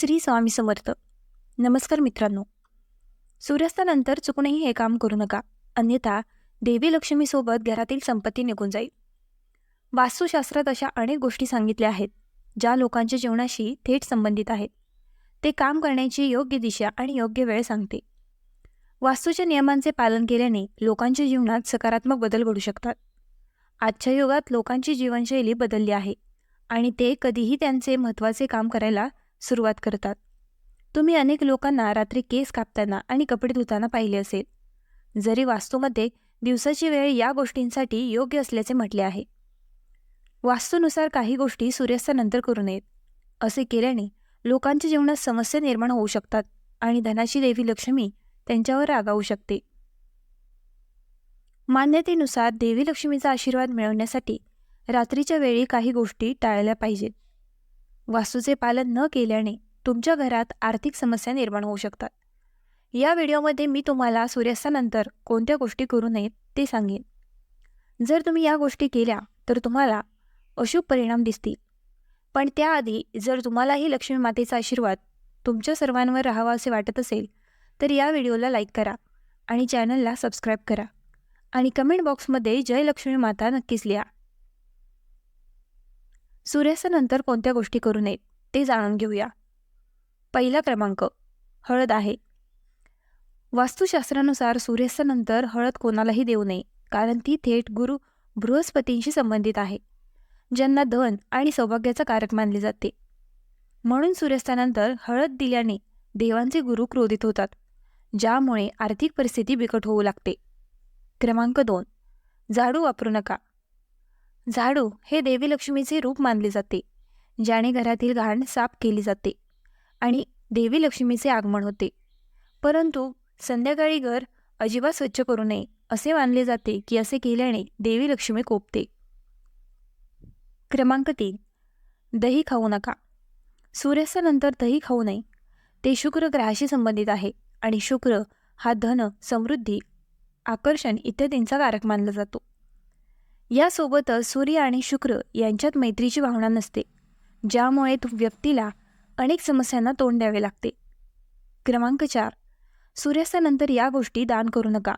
श्री स्वामी समर्थ. नमस्कार मित्रांनो. सूर्यास्तानंतर चुकूनही हे काम करू नका. अन्यथा देवी लक्ष्मीसोबत घरातील संपत्ती निघून जाईल. वास्तुशास्त्रात अशा अनेक गोष्टी सांगितल्या आहेत ज्या लोकांच्या जीवनाशी थेट संबंधित आहेत. ते काम करण्याची योग्य दिशा आणि योग्य वेळ सांगते. वास्तूच्या नियमांचे पालन केल्याने लोकांच्या जीवनात सकारात्मक बदल घडू शकतात. आजच्या युगात लोकांची जीवनशैली बदलली आहे आणि ते कधीही त्यांचे महत्त्वाचे काम करायला सुरुवात करतात. तुम्ही अनेक लोकांना रात्री केस कापताना आणि कपडे धुताना पाहिले असेल. जरी वास्तूमध्ये दिवसाची वेळ या गोष्टींसाठी योग्य असल्याचे म्हटले आहे. वास्तूनुसार काही गोष्टी सूर्यास्तानंतर करू नयेत. असे केल्याने लोकांच्या जीवनात समस्या निर्माण होऊ शकतात आणि धनाची देवी लक्ष्मी त्यांच्यावर रागावू शकते. मान्यतेनुसार देवी लक्ष्मीचा आशीर्वाद मिळवण्यासाठी रात्रीच्या वेळी काही गोष्टी टाळल्या पाहिजेत. वास्तूचे पालन न केल्याने तुमच्या घरात आर्थिक समस्या निर्माण होऊ शकतात. या व्हिडिओमध्ये मी तुम्हाला सूर्यास्तानंतर कोणत्या गोष्टी करू नयेत ते सांगेन. जर तुम्ही या गोष्टी केल्या तर तुम्हाला अशुभ परिणाम दिसतील. पण त्याआधी जर तुम्हालाही लक्ष्मी मातेचा आशीर्वाद तुमच्या सर्वांवर राहावा असे वाटत असेल तर या व्हिडिओला लाईक करा आणि चॅनलला सबस्क्राईब करा. आणि कमेंट बॉक्समध्ये जय लक्ष्मी माता नक्कीच लिहा. सूर्यास्तानंतर कोणत्या गोष्टी करू नयेत ते जाणून घेऊया. पहिला क्रमांक हळद आहे. वास्तुशास्त्रानुसार सूर्यास्तानंतर हळद कोणालाही देऊ नये कारण ती थेट गुरु बृहस्पतींशी संबंधित आहे ज्यांना धन आणि सौभाग्याचा कारक मानले जाते. म्हणून सूर्यास्तानंतर हळद दिल्याने देवांचे गुरु क्रोधित होतात ज्यामुळे आर्थिक परिस्थिती बिकट होऊ लागते. क्रमांक दोन झाडू वापरू नका. झाडू हे देवी लक्ष्मीचे रूप मानले जाते ज्याने घरातील घाण साफ केली जाते आणि देवी लक्ष्मीचे आगमन होते. परंतु संध्याकाळी घर अजिबात स्वच्छ करू नये असे मानले जाते की असे केल्याने देवी लक्ष्मी कोपते. क्रमांक तीन. दही खाऊ नका. सूर्यास्तानंतर दही खाऊ नये. ते शुक्र ग्रहाशी संबंधित आहे आणि शुक्र हा धन समृद्धी आकर्षण इत्यादींचा कारक मानला जातो. यासोबतच सूर्य आणि शुक्र यांच्यात मैत्रीची भावना नसते ज्यामुळे व्यक्तीला अनेक समस्यांना तोंड द्यावे लागते. क्रमांक चार. सूर्यास्तानंतर या गोष्टी दान करू नका.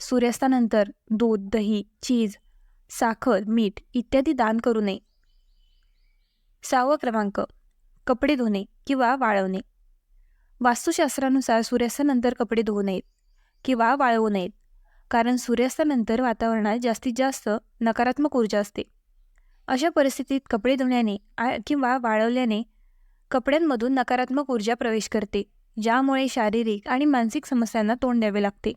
सूर्यास्तानंतर दूध दही चीज साखर मीठ इत्यादी दान करू नये. सहावा क्रमांक. कपडे धुणे किंवा वाळवणे. वास्तुशास्त्रानुसार सूर्यास्तानंतर कपडे धुवू नयेत किंवा वाळवू नयेत. कारण सूर्यास्तानंतर वातावरणात जास्तीत जास्त नकारात्मक ऊर्जा असते. अशा परिस्थितीत कपडे धुण्याने किंवा वाळवल्याने कपड्यांमधून नकारात्मक ऊर्जा प्रवेश करते ज्यामुळे शारीरिक आणि मानसिक समस्यांना तोंड द्यावे लागते.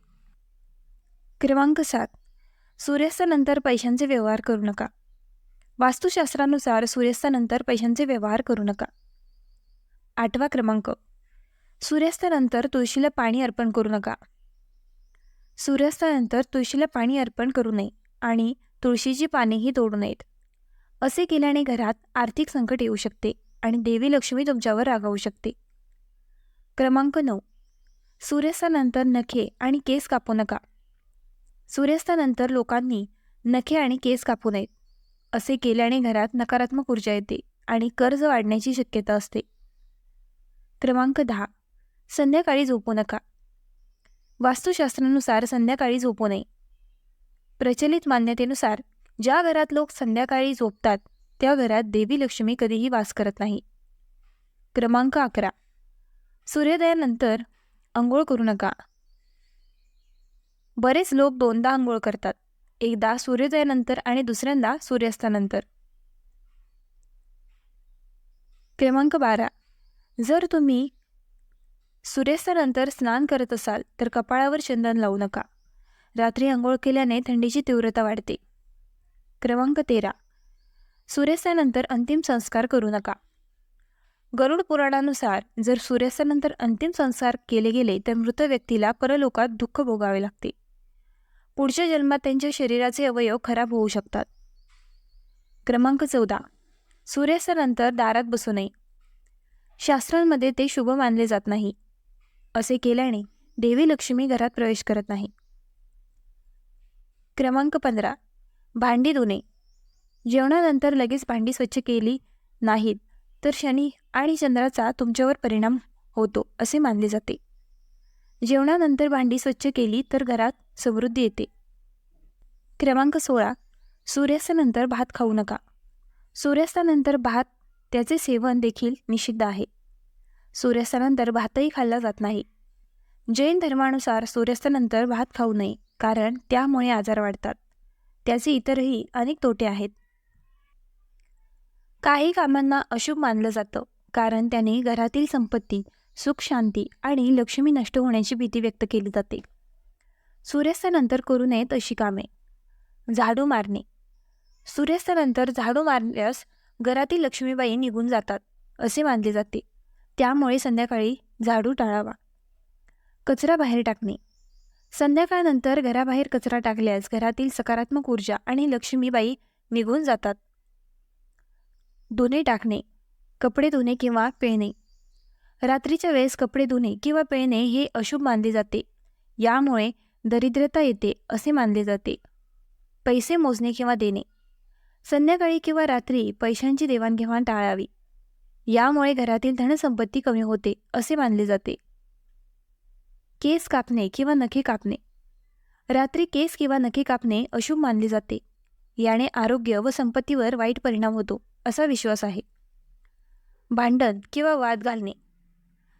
क्रमांक सात. सूर्यास्तानंतर पैशांचे व्यवहार करू नका. वास्तुशास्त्रानुसार सूर्यास्तानंतर पैशांचे व्यवहार करू नका. आठवा क्रमांक. सूर्यास्तानंतर तुळशीला पाणी अर्पण करू नका. सूर्यास्तानंतर तुळशीला पाणी अर्पण करू नये आणि तुळशीची पानेही तोडू नयेत. असे केल्याने घरात आर्थिक संकट येऊ शकते आणि देवी लक्ष्मी तुमच्यावर रागावू शकते. क्रमांक नऊ. सूर्यास्तानंतर नखे आणि केस कापू नका. सूर्यास्तानंतर लोकांनी नखे आणि केस कापू नयेत. असे केल्याने घरात नकारात्मक ऊर्जा येते आणि कर्ज वाढण्याची शक्यता असते. क्रमांक दहा. संध्याकाळी झोपू नका. वास्तुशास्त्रानुसार संध्याकाळी झोपू नये. प्रचलित मान्यतेनुसार ज्या घरात लोक संध्याकाळी झोपतात त्या घरात देवी लक्ष्मी कधीही वास करत नाही. क्रमांक अकरा. सूर्योदयानंतर आंघोळ करू नका. बरेच लोक दोनदा आंघोळ करतात एकदा सूर्योदयानंतर आणि दुसऱ्यांदा सूर्यास्तानंतर. क्रमांक बारा. जर तुम्ही सूर्यास्तानंतर स्नान करत असाल तर कपाळावर चंदन लावू नका. रात्री आंघोळ केल्याने थंडीची तीव्रता वाढते. क्रमांक तेरा. सूर्यास्तानंतर अंतिम संस्कार करू नका. गरुड पुराणानुसार जर सूर्यास्तानंतर अंतिम संस्कार केले गेले तर मृत व्यक्तीला परलोकात दुःख भोगावे लागते. पुढच्या जन्मात त्यांच्या शरीराचे अवयव खराब होऊ शकतात. क्रमांक चौदा. सूर्यास्तानंतर दारात बसू नये. शास्त्रांमध्ये ते शुभ मानले जात नाही. असे केल्याने देवी लक्ष्मी घरात प्रवेश करत नाही. क्रमांक पंधरा. भांडी धुणे. जेवणानंतर लगेच भांडी स्वच्छ केली नाहीत तर शनी आणि चंद्राचा तुमच्यावर परिणाम होतो असे मानले जाते. जेवणानंतर भांडी स्वच्छ केली तर घरात समृद्धी येते. क्रमांक सोळा. सूर्यास्तानंतर भात खाऊ नका. सूर्यास्तानंतर भात त्याचे सेवन देखील निषिद्ध आहे. सूर्यास्तानंतर भातही खाल्ला जात नाही. जैन धर्मानुसार सूर्यास्तानंतर भात खाऊ नये कारण त्यामुळे आजार वाढतात. त्याचे इतरही अनेक तोटे आहेत. काही कामांना अशुभ मानलं जातं कारण त्याने घरातील संपत्ती सुख शांती आणि लक्ष्मी नष्ट होण्याची भीती व्यक्त केली जाते. सूर्यास्तानंतर करू नयेत अशी कामे. झाडू मारणे. सूर्यास्तानंतर झाडू मारल्यास घरातील लक्ष्मीबाई निघून जातात असे मानले जाते. त्यामुळे संध्याकाळी झाडू टाळावा. कचरा बाहेर टाकणे. संध्याकाळनंतर घराबाहेर कचरा टाकल्यास घरातील सकारात्मक ऊर्जा आणि लक्ष्मीबाई निघून जातात. धुणे टाकणे कपडे धुणे किंवा पिळणे रात्रीच्या वेळेस कपडे धुणे किंवा पिळणे हे अशुभ मानले जाते. यामुळे दरिद्रता येते असे मानले जाते. पैसे मोजणे किंवा देणे. संध्याकाळी किंवा रात्री पैशांची देवाणघेवाण टाळावी. यामुळे घरातील धनसंपत्ती कमी होते असे मानले जाते. केस कापणे किंवा नखे कापणे. रात्री केस किंवा नखे कापणे अशुभ मानले जाते. याने आरोग्य व संपत्तीवर वाईट परिणाम होतो असा विश्वास आहे. भांडण किंवा वाद घालणे.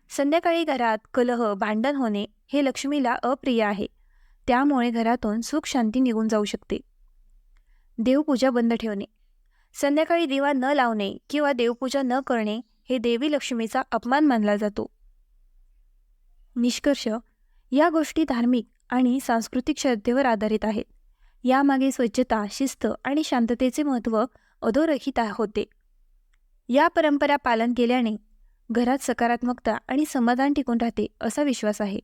संध्याकाळी घरात कलह भांडण होणे हे लक्ष्मीला अप्रिय आहे. त्यामुळे घरातून सुख शांती निघून जाऊ शकते. देवपूजा बंद ठेवणे. संध्याकाळी दिवा न लावणे किंवा देवपूजा न करणे हे देवी लक्ष्मीचा अपमान मानला जातो. निष्कर्ष या गोष्टी धार्मिक आणि सांस्कृतिक श्रद्धेवर आधारित आहेत. यामागे स्वच्छता शिस्त आणि शांततेचे महत्त्व अधोरेखित होते. या परंपरा पालन केल्याने घरात सकारात्मकता आणि समाधान टिकून राहते असा विश्वास आहे.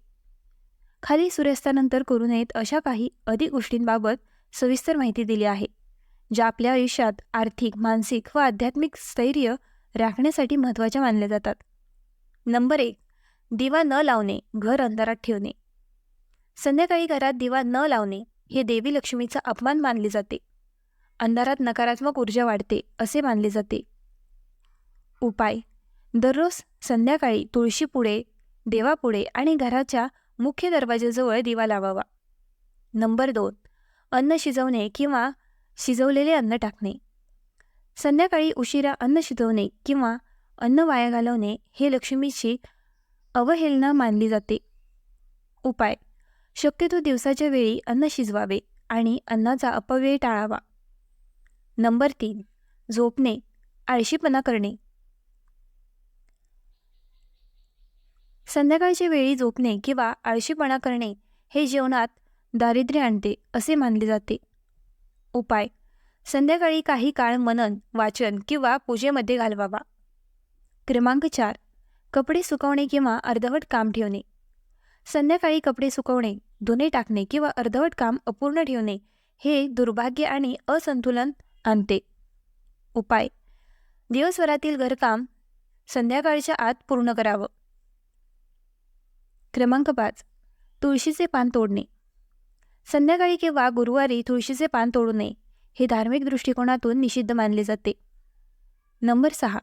खाली सूर्यास्तानंतर करू नयेत अशा काही अधिक गोष्टींबाबत सविस्तर माहिती दिली आहे. ज्या आपल्या आयुष्यात आर्थिक मानसिक व आध्यात्मिक स्थैर्य राखण्यासाठी महत्त्वाच्या मानल्या जातात. नंबर एक दिवा न लावणे घर अंधारात ठेवणे. संध्याकाळी घरात दिवा न लावणे हे देवी लक्ष्मीचा अपमान मानले जाते. अंधारात नकारात्मक ऊर्जा वाढते असे मानले जाते. उपाय दररोज संध्याकाळी तुळशीपुढे देवापुढे आणि घराच्या मुख्य दरवाजाजवळ दिवा लावावा. नंबर दोन अन्न शिजवणे किंवा शिजवलेले अन्न टाकणे. संध्याकाळी उशिरा अन्न शिजवणे किंवा अन्न वाया घालवणे हे लक्ष्मीची अवहेलना मानली जाते. उपाय. शक्यतो दिवसाच्या वेळी अन्न शिजवावे आणि अन्नाचा अपव्यय टाळावा. नंबर तीन. झोपणे. आळशीपणा करणे. संध्याकाळच्या वेळी झोपणे किंवा आळशीपणा करणे हे जेवणात दारिद्र्य आणते असे मानले जाते. उपाय. संध्याकाळी काही काळ मनन वाचन किंवा पूजेमध्ये घालवावा. क्रमांक चार. कपडे सुकवणे किंवा अर्धवट काम ठेवणे. संध्याकाळी कपडे सुकवणे धुणे टाकणे किंवा अर्धवट काम अपूर्ण ठेवणे हे दुर्भाग्य आणि असंतुलन आणते. उपाय. दिवसभरातील घरकाम संध्याकाळच्या आत पूर्ण करावं. क्रमांक पाच. तुळशीचे पान तोडणे. संध्याकाळी किंवा गुरुवारी तुळशीचे पान तोडू नये हे धार्मिक दृष्टिकोनातून निषिद्ध मानले जाते. नंबर सहा.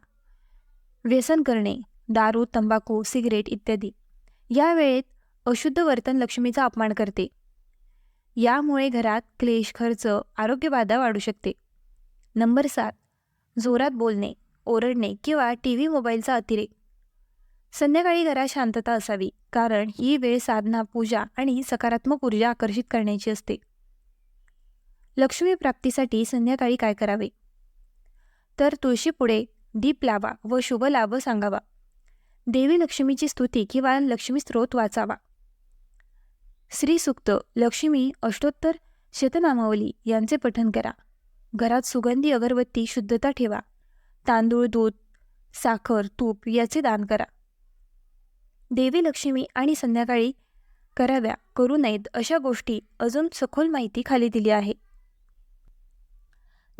व्यसन करणे दारू तंबाखू सिगरेट इत्यादी. या वेळेत अशुद्ध वर्तन लक्ष्मीचा अपमान करते. यामुळे घरात क्लेश खर्च आरोग्यबाधा वाढू शकते. नंबर सात. जोरात बोलणे ओरडणे किंवा टी व्ही मोबाईलचा अतिरेक. संध्याकाळी घरात शांतता असावी कारण ही वेळ साधना पूजा आणि सकारात्मक ऊर्जा आकर्षित करण्याची असते. लक्ष्मी प्राप्तीसाठी संध्याकाळी काय करावे? तर तुळशीपुढे दीप लावा व शुभ लाभ सांगावा. देवी लक्ष्मीची स्तुती किंवा लक्ष्मी स्त्रोत वाचावा. श्रीसुक्त लक्ष्मी अष्टोत्तर शतनामावली यांचे पठन करा. घरात सुगंधी अगरबत्ती शुद्धता ठेवा. तांदूळ दूध साखर तूप याचे दान करा. देवी लक्ष्मी आणि संध्याकाळी कराव्या करू नयेत अशा गोष्टी अजून सखोल माहिती खाली दिली आहे.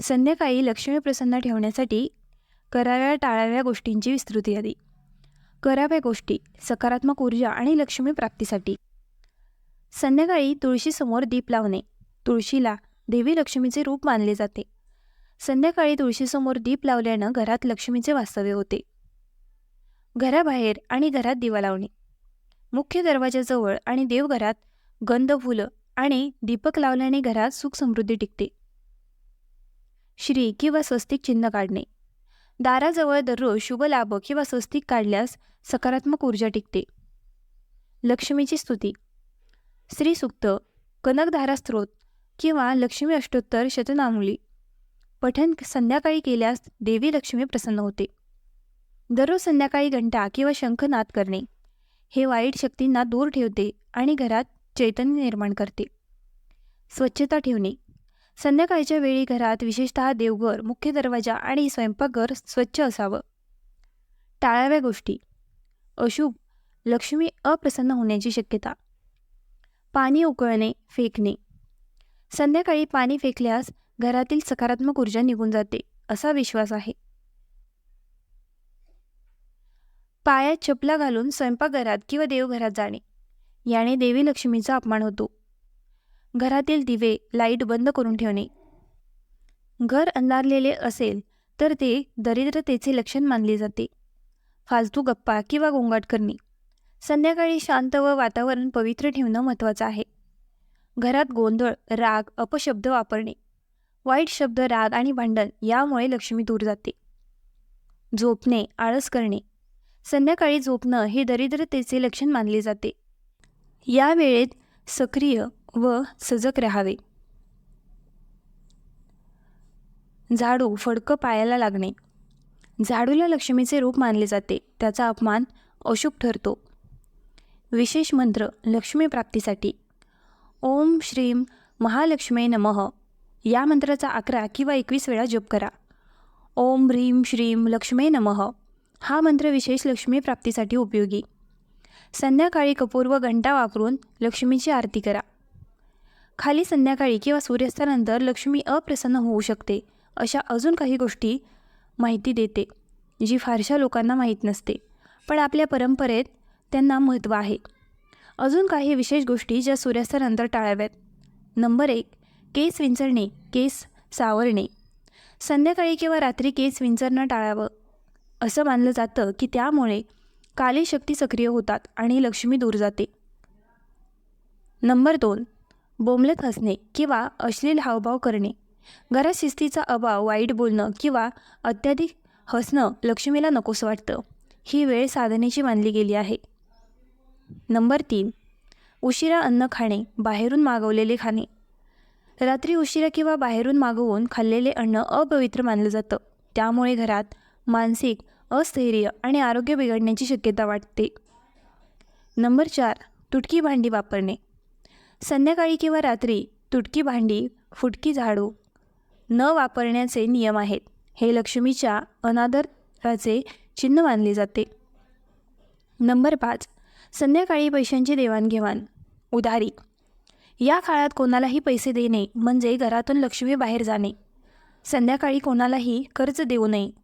संध्याकाळी लक्ष्मी प्रसन्न ठेवण्यासाठी कराव्या टाळाव्या गोष्टींची विस्तृत यादी. कराव्या गोष्टी सकारात्मक ऊर्जा आणि लक्ष्मी प्राप्तीसाठी. संध्याकाळी तुळशीसमोर दीप लावणे. तुळशीला देवी लक्ष्मीचे रूप मानले जाते. संध्याकाळी तुळशीसमोर दीप लावल्यानं घरात लक्ष्मीचे वास्तव्य होते. घराबाहेर आणि घरात दिवा लावणे मुख्य दरवाजाजवळ आणि देवघरात गंध फुलं आणि दीपक लावल्याने घरात सुख समृद्धी टिकते. श्री किंवा स्वस्तिक चिन्ह काढणे. दाराजवळ दररोज शुभ लाभ किंवा स्वस्तिक काढल्यास सकारात्मक ऊर्जा टिकते. लक्ष्मीची स्तुती. स्त्री सुक्त कनकधारा स्त्रोत किंवा लक्ष्मी अष्टोत्तर शतनामुली. पठण संध्याकाळी केल्यास देवी लक्ष्मी प्रसन्न होते. दररोज संध्याकाळी घंटा किंवा शंखनाद करणे. हे वाईट शक्तींना दूर ठेवते आणि घरात चैतन्य निर्माण करते. स्वच्छता ठेवणे. संध्याकाळच्या वेळी घरात विशेषतः देवघर मुख्य दरवाजा आणि स्वयंपाकघर स्वच्छ असावं. टाळाव्या गोष्टी. अशुभ लक्ष्मी अप्रसन्न होण्याची शक्यता. पाणी उकळणे फेकणे. संध्याकाळी पाणी फेकल्यास घरातील सकारात्मक ऊर्जा निघून जाते असा विश्वास आहे. पायात चपला घालून स्वयंपाकघरात किंवा देवघरात जाणे. याने देवी लक्ष्मीचा अपमान होतो. घरातील दिवे लाइट बंद करून ठेवणे. घर अंधारलेले असेल तर ते दरिद्रतेचे लक्षण मानले जाते. फालतू गप्पा किंवा गोंगाट करणे. संध्याकाळी शांत व वातावरण पवित्र ठेवणं महत्त्वाचं आहे. घरात गोंधळ राग अपशब्द वापरणे. वाईट शब्द राग आणि भांडण यामुळे लक्ष्मी दूर जाते. झोपणे आळस करणे. संध्याकाळी झोपणं हे दरिद्रतेचे लक्षण मानले जाते. या वेळेत सक्रिय व सजग राहावे. झाडू फडकं पायाला लागणे. झाडूला लक्ष्मीचे रूप मानले जाते त्याचा अपमान अशुभ ठरतो. विशेष मंत्र लक्ष्मी प्राप्तीसाठी. ओम श्रीम महालक्ष्मी नमः. या मंत्राचा अकरा किंवा एकवीस वेळा जप करा. ओम ह्रीम श्रीम लक्ष्मी नमः. हा मंत्र विशेष लक्ष्मी प्राप्तीसाठी उपयोगी. संध्याकाळी कपूर व घंटा वापरून लक्ष्मीची आरती करा. खाली संध्याकाळी किंवा सूर्यास्तानंतर लक्ष्मी अप्रसन्न होऊ शकते अशा अजून काही गोष्टी माहिती देते जी फारशा लोकांना माहीत नसते पण आपल्या परंपरेत त्यांना महत्त्व आहे. अजून काही विशेष गोष्टी ज्या सूर्यास्तानंतर टाळाव्यात. नंबर एक केस विंचरणे केस सावरणे. संध्याकाळी किंवा रात्री केस विंचरणं टाळावं. असं मानलं जातं की त्यामुळे काली शक्ती सक्रिय होतात आणि लक्ष्मी दूर जाते. नंबर दोन बोंबलत हसणे किंवा अश्लील हावभाव करणे. घरात शिस्तीचा अभाव वाईट बोलणं किंवा अत्याधिक हसणं लक्ष्मीला नकोस वाटतं ही वेळ साधनेची मानली गेली आहे. नंबर तीन उशिरा अन्न खाणे बाहेरून मागवलेले खाणे. रात्री उशिरा किंवा बाहेरून मागवून खाल्लेले अन्न अपवित्र मानलं जातं. त्यामुळे घरात मानसिक अस्थैर्य आणि आरोग्य बिघडण्याची शक्यता वाटते. नंबर चार तुटकी भांडी वापरणे. संध्याकाळी किंवा रात्री तुटकी भांडी फुटकी झाडू न वापरण्याचे नियम आहेत. हे लक्ष्मीच्या अनादराचे चिन्ह मानले जाते. नंबर पाच संध्याकाळी पैशांची देवाणघेवाण. उधारी. या काळात कोणालाही पैसे देणे म्हणजे घरातून लक्ष्मी बाहेर जाणे. संध्याकाळी कोणालाही कर्ज देऊ नये.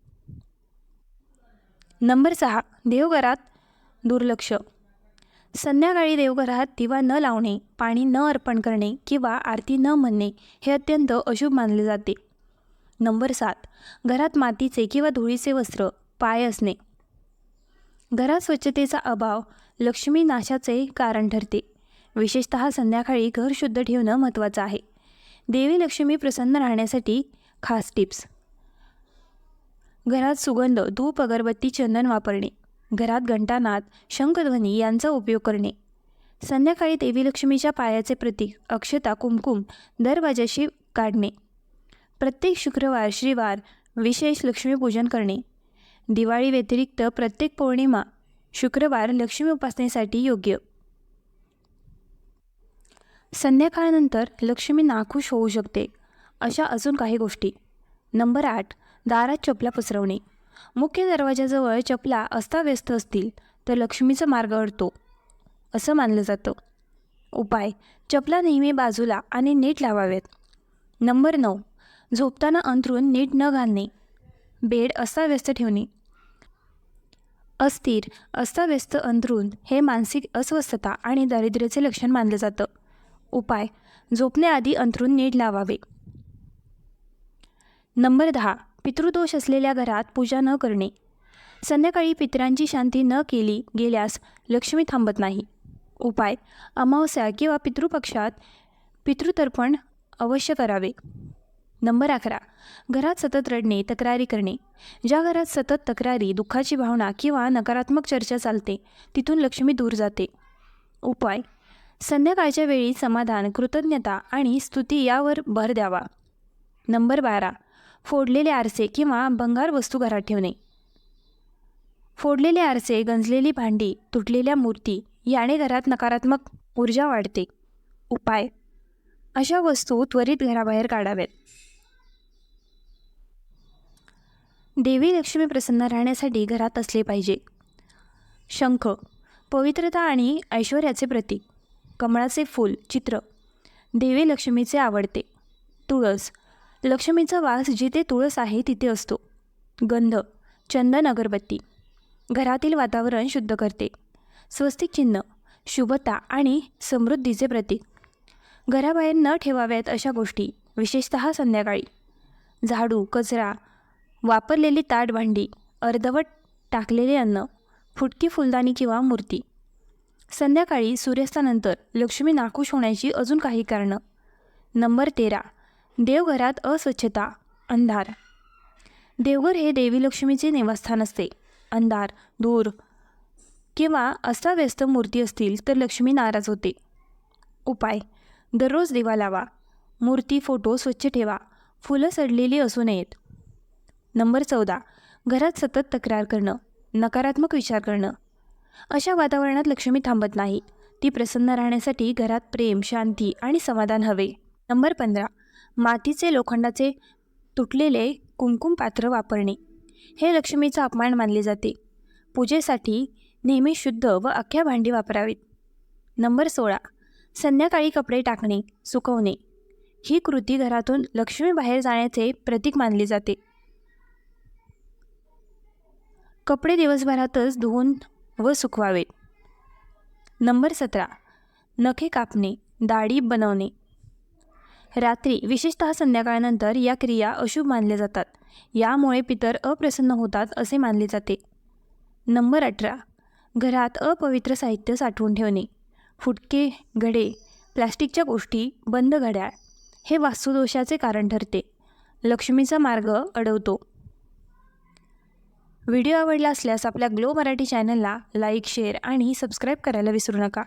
नंबर सहा देवघरात दुर्लक्ष. संध्याकाळी देवघरात दिवा न लावणे पाणी न अर्पण करणे किंवा आरती न म्हणणे हे अत्यंत अशुभ मानले जाते. नंबर सात घरात मातीचे किंवा धुळीचे वस्त्र पाय असणे. घरात स्वच्छतेचा अभाव लक्ष्मी नाशाचे कारण ठरते. विशेषत संध्याकाळी घर शुद्ध ठेवणं महत्त्वाचं आहे. देवी लक्ष्मी प्रसन्न राहण्यासाठी खास टिप्स. घरात सुगंध धूप अगरबत्ती चंदन वापरणे. घरात घंटानाद शंखध्वनी यांचा उपयोग करणे. संध्याकाळी देवी लक्ष्मीच्या पायाचे प्रतीक अक्षता कुमकुम दरवाजाशी काढणे. प्रत्येक शुक्रवार श्रीवार विशेष लक्ष्मीपूजन करणे. दिवाळी व्यतिरिक्त प्रत्येक पौर्णिमा शुक्रवार लक्ष्मी उपासनेसाठी योग्य. संध्याकाळनंतर लक्ष्मी नाखुश होऊ शकते अशा अजून काही गोष्टी. नंबर आठ दारात चपला पसरवणे. मुख्य दरवाजाजवळ चपला अस्ताव्यस्त असतील तर लक्ष्मीचा मार्ग अडतो असं मानलं जातं. उपाय चपला नेहमी बाजूला आणि नीट लावाव्यात नंबर नऊ झोपताना अंथरून नीट न घालणे. बेड अस्ताव्यस्त ठेवणे. अस्थिर अस्ताव्यस्त अंथरूण हे मानसिक अस्वस्थता आणि दारिद्र्याचे लक्षण मानलं जातं. उपाय झोपण्याआधी अंथरूण नीट लावावे. नंबर दहा पितृदोष असलेल्या घरात पूजा न करणे. संध्याकाळी पितरांची शांती न केली गेल्यास लक्ष्मी थांबत नाही. उपाय अमावस्या किंवा पितृपक्षात पितृतर्पण अवश्य करावे. नंबर अकरा घरात सतत रडणे तक्रारी करणे. ज्या घरात सतत तक्रारी दुःखाची भावना किंवा नकारात्मक चर्चा चालते तिथून लक्ष्मी दूर जाते. उपाय संध्याकाळच्या वेळी समाधान कृतज्ञता आणि स्तुती यावर भर द्यावा. नंबर बारा फोडलेले आरसे किंवा भंगार वस्तू घरात ठेवणे. फोडलेले आरसे गंजलेली भांडी तुटलेल्या मूर्ती याने घरात नकारात्मक ऊर्जा वाढते. उपाय. अशा वस्तू त्वरित घराबाहेर काढाव्यात. देवी लक्ष्मी प्रसन्न राहण्यासाठी घरात असले पाहिजे. शंख. पवित्रता आणि ऐश्वर्याचे प्रतीक. कमळाचे फूल चित्र. देवी लक्ष्मीचे आवडते. तुळस. लक्ष्मीचा वास जिथे तुळस आहे तिथे असतो. गंध चंदन अगरबत्ती. घरातील वातावरण शुद्ध करते. स्वस्तिक चिन्ह शुभता आणि समृद्धीचे प्रतीक. घराबाहेर न ठेवाव्यात अशा गोष्टी विशेषतः संध्याकाळी. झाडू कचरा वापरलेली ताट भांडी अर्धवट टाकलेले अन्न फुटकी फुलदाणी किंवा मूर्ती. संध्याकाळी सूर्यास्तानंतर लक्ष्मी नाखुश होण्याची अजून काही कारणं. नंबर तेरा देवघरात अस्वच्छता अंधार. देवघर हे देवी लक्ष्मीचे निवासस्थान असते. अंधार धूर किंवा अस्ताव्यस्त मूर्ती असतील तर लक्ष्मी नाराज होते. उपाय. दररोज दिवा लावा. मूर्ती फोटो स्वच्छ ठेवा. फुलं सडलेली असू नयेत. नंबर चौदा. घरात सतत तक्रार करणं. नकारात्मक विचार करणं. अशा वातावरणात लक्ष्मी थांबत नाही. ती प्रसन्न राहण्यासाठी घरात प्रेम शांती आणि समाधान हवे. नंबर पंधरा. मातीचे लोखंडाचे तुटलेले कुंकुम पात्र वापरणे. हे लक्ष्मीचा अपमान मानले जाते. पूजेसाठी नेहमी शुद्ध व अख्ख्या भांडी वापरावीत. नंबर सोळा. संध्याकाळी कपडे टाकणे सुकवणे. ही कृती घरातून लक्ष्मी बाहेर जाण्याचे प्रतीक मानले जाते. कपडे दिवसभरातच धुवून व सुकवावेत. नंबर सतरा. नखे कापणे दाढी बनवणे. रात्री विशेषतः संध्याकाळनंतर या क्रिया अशुभ मानल्या जातात. यामुळे पितर अप्रसन्न होतात असे मानले जाते. नंबर अठरा. घरात अपवित्र साहित्य साठवून ठेवणे. फुटके घडे प्लॅस्टिकच्या गोष्टी बंद घड्याळ हे वास्तुदोषाचे कारण ठरते. लक्ष्मीचा मार्ग अडवतो. व्हिडिओ आवडला असल्यास आपल्या ग्लो मराठी चॅनलला लाईक शेअर आणि सबस्क्राईब करायला विसरू नका.